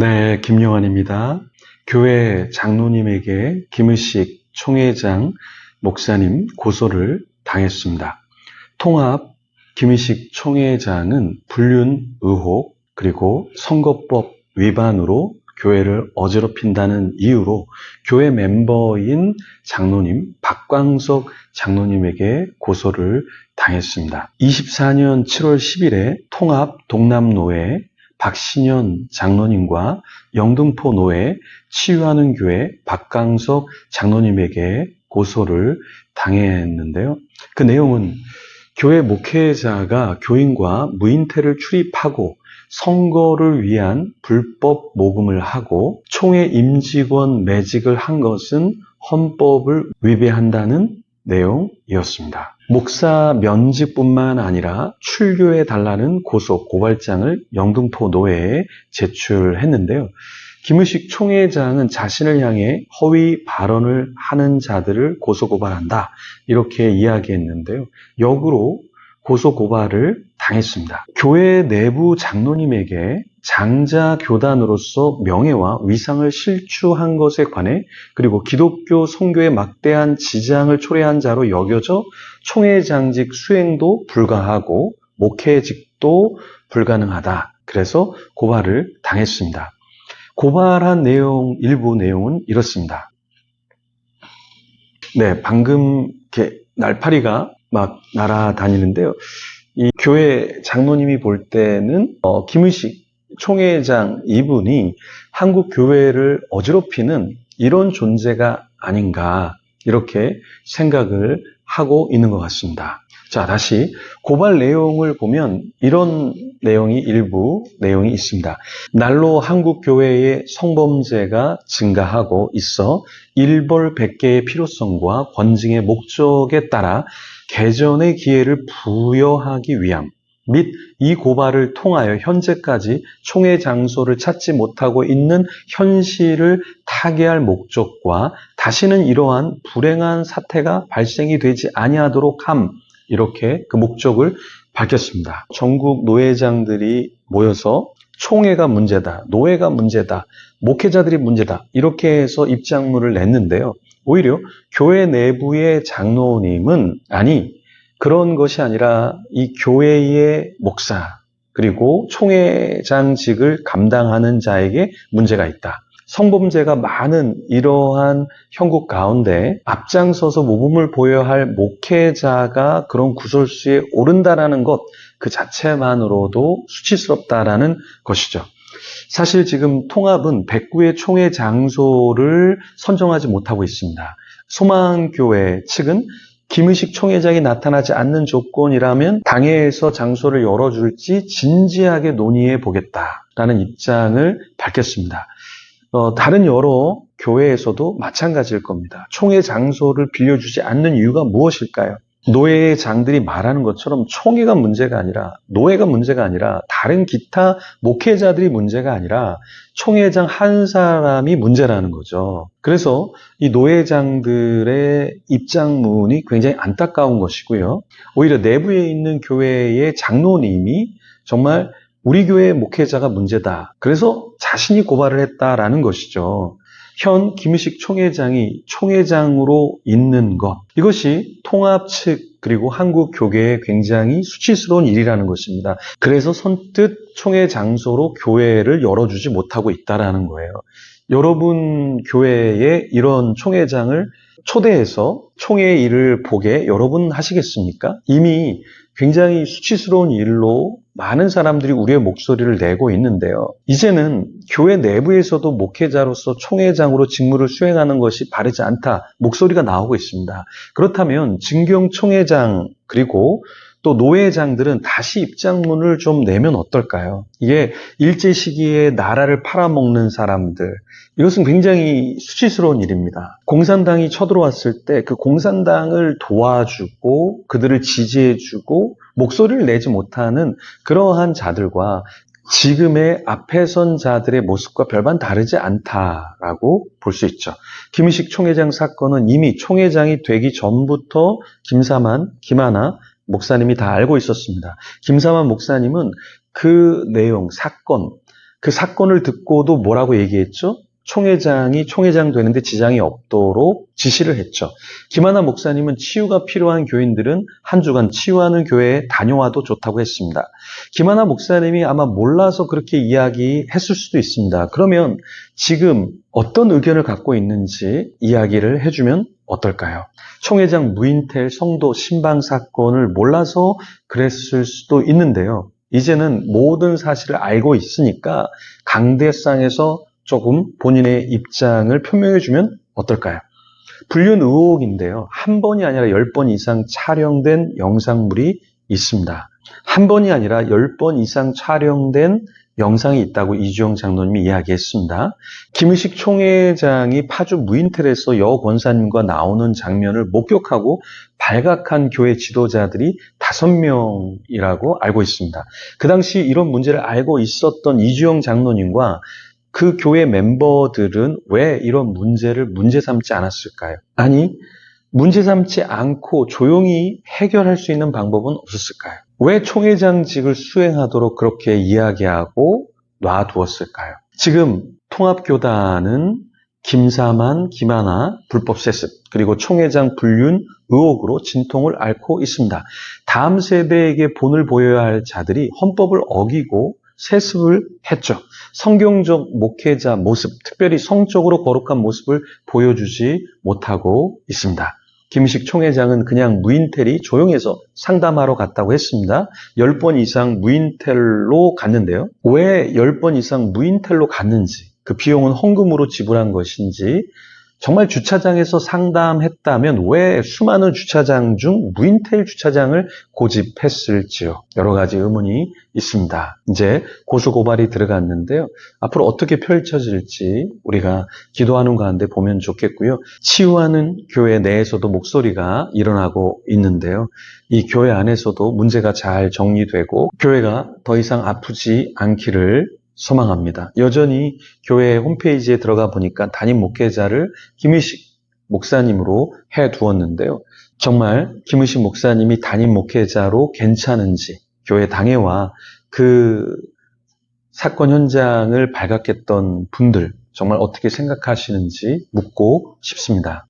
네, 김영환입니다. 교회 장로님에게 김의식 총회장 목사님 고소를 당했습니다. 통합 김의식 총회장은 불륜 의혹 그리고 선거법 위반으로 교회를 어지럽힌다는 이유로 교회 멤버인 장로님 박광석 장로님에게 고소를 당했습니다. 24년 7월 10일에 통합 동남노회 박신현 장로님과 영등포 노회 치유하는 교회 박강석 장로님에게 고소를 당했는데요. 그 내용은 교회 목회자가 교인과 무인태를 출입하고 선거를 위한 불법 모금을 하고 총회 임직원 매직을 한 것은 헌법을 위배한다는 내용이었습니다. 목사 면직뿐만 아니라 출교해 달라는 고소 고발장을 영등포 노회에 제출했는데요. 김의식 총회장은 자신을 향해 허위 발언을 하는 자들을 고소 고발한다 이렇게 이야기했는데요. 역으로 고소 고발을 당했습니다. 교회 내부 장로님에게 장자 교단으로서 명예와 위상을 실추한 것에 관해 그리고 기독교 성교에 막대한 지장을 초래한 자로 여겨져 총회장직 수행도 불가하고 목회직도 불가능하다. 그래서 고발을 당했습니다. 고발한 내용 일부 내용은 이렇습니다. 네, 방금 이렇게 날파리가 막 날아다니는데요. 이 교회 장로님이 볼 때는 어, 김의식 총회장 이분이 한국 교회를 어지럽히는 이런 존재가 아닌가 이렇게 생각을 하고 있는 것 같습니다. 자, 다시 고발 내용을 보면 이런 내용이 일부 내용이 있습니다. 날로 한국 교회의 성범죄가 증가하고 있어 일벌백계의 필요성과 권징의 목적에 따라 개전의 기회를 부여하기 위함 및 이 고발을 통하여 현재까지 총회 장소를 찾지 못하고 있는 현실을 타개할 목적과 다시는 이러한 불행한 사태가 발생이 되지 아니하도록 함 이렇게 그 목적을 밝혔습니다. 전국 노회장들이 모여서 총회가 문제다, 노회가 문제다, 목회자들이 문제다 이렇게 해서 입장문을 냈는데요. 오히려 교회 내부의 장로님은 아니 그런 것이 아니라 이 교회의 목사 그리고 총회장직을 감당하는 자에게 문제가 있다. 성범죄가 많은 이러한 형국 가운데 앞장서서 모범을 보여야 할 목회자가 그런 구설수에 오른다라는 것 그 자체만으로도 수치스럽다라는 것이죠. 사실 지금 통합은 백구의 총회 장소를 선정하지 못하고 있습니다. 소망교회 측은 김의식 총회장이 나타나지 않는 조건이라면 당회에서 장소를 열어줄지 진지하게 논의해 보겠다라는 입장을 밝혔습니다. 어, 다른 여러 교회에서도 마찬가지일 겁니다. 총회 장소를 빌려주지 않는 이유가 무엇일까요? 노예 장들이 말하는 것처럼 총회가 문제가 아니라 노예가 문제가 아니라 다른 기타 목회자들이 문제가 아니라 총회장 한 사람이 문제라는 거죠. 그래서 이 노예장들의 입장문이 굉장히 안타까운 것이고요. 오히려 내부에 있는 교회의 장로님이 정말 우리 교회의 목회자가 문제다. 그래서 자신이 고발을 했다라는 것이죠. 현 김의식 총회장이 총회장으로 있는 것. 이것이 통합 측 그리고 한국 교계에 굉장히 수치스러운 일이라는 것입니다. 그래서 선뜻 총회 장소로 교회를 열어주지 못하고 있다라는 거예요. 여러분 교회에 이런 총회장을 초대해서 총회 일을 보게 여러분 하시겠습니까? 이미 굉장히 수치스러운 일로 많은 사람들이 우리의 목소리를 내고 있는데요. 이제는 교회 내부에서도 목회자로서 총회장으로 직무를 수행하는 것이 바르지 않다. 목소리가 나오고 있습니다. 그렇다면 진경 총회장 그리고 또 노회장들은 다시 입장문을 좀 내면 어떨까요? 이게 일제 시기에 나라를 팔아먹는 사람들, 이것은 굉장히 수치스러운 일입니다. 공산당이 쳐들어왔을 때 그 공산당을 도와주고 그들을 지지해주고 목소리를 내지 못하는 그러한 자들과 지금의 앞에 선 자들의 모습과 별반 다르지 않다라고 볼 수 있죠. 김의식 총회장 사건은 이미 총회장이 되기 전부터 김사만, 김하나 목사님이 다 알고 있었습니다. 김사만 목사님은 그 내용, 사건, 그 사건을 듣고도 뭐라고 얘기했죠? 총회장이 총회장 되는데 지장이 없도록 지시를 했죠. 김하나 목사님은 치유가 필요한 교인들은 한 주간 치유하는 교회에 다녀와도 좋다고 했습니다. 김하나 목사님이 아마 몰라서 그렇게 이야기했을 수도 있습니다. 그러면 지금 어떤 의견을 갖고 있는지 이야기를 해주면 어떨까요? 총회장 무인텔 성도 신방 사건을 몰라서 그랬을 수도 있는데요. 이제는 모든 사실을 알고 있으니까 강대상에서 조금 본인의 입장을 표명해주면 어떨까요? 불륜 의혹인데요. 한 번이 아니라 열 번 이상 촬영된 영상물이 있습니다. 한 번이 아니라 열 번 이상 촬영된 영상이 있다고 이주영 장로님이 이야기했습니다. 김의식 총회장이 파주 무인텔에서 여 권사님과 나오는 장면을 목격하고 발각한 교회 지도자들이 다섯 명이라고 알고 있습니다. 그 당시 이런 문제를 알고 있었던 이주영 장로님과 그 교회 멤버들은 왜 이런 문제를 문제 삼지 않았을까요? 아니, 문제 삼지 않고 조용히 해결할 수 있는 방법은 없었을까요? 왜 총회장직을 수행하도록 그렇게 이야기하고 놔두었을까요? 지금 통합교단은 김사만, 김하나 불법 세습, 그리고 총회장 불륜 의혹으로 진통을 앓고 있습니다. 다음 세대에게 본을 보여야 할 자들이 헌법을 어기고 세습을 했죠. 성경적 목회자 모습, 특별히 성적으로 거룩한 모습을 보여주지 못하고 있습니다. 김식 총회장은 그냥 무인텔이 조용해서 상담하러 갔다고 했습니다. 10번 이상 무인텔로 갔는데요. 왜 10번 이상 무인텔로 갔는지, 그 비용은 헌금으로 지불한 것인지, 정말 주차장에서 상담했다면 왜 수많은 주차장 중 무인텔 주차장을 고집했을지요? 여러 가지 의문이 있습니다. 이제 고소고발이 들어갔는데요. 앞으로 어떻게 펼쳐질지 우리가 기도하는 가운데 보면 좋겠고요. 치유하는 교회 내에서도 목소리가 일어나고 있는데요. 이 교회 안에서도 문제가 잘 정리되고 교회가 더 이상 아프지 않기를 소망합니다. 여전히 교회 홈페이지에 들어가 보니까 담임 목회자를 김의식 목사님으로 해 두었는데요. 정말 김의식 목사님이 담임 목회자로 괜찮은지 교회 당회와 그 사건 현장을 발각했던 분들 정말 어떻게 생각하시는지 묻고 싶습니다.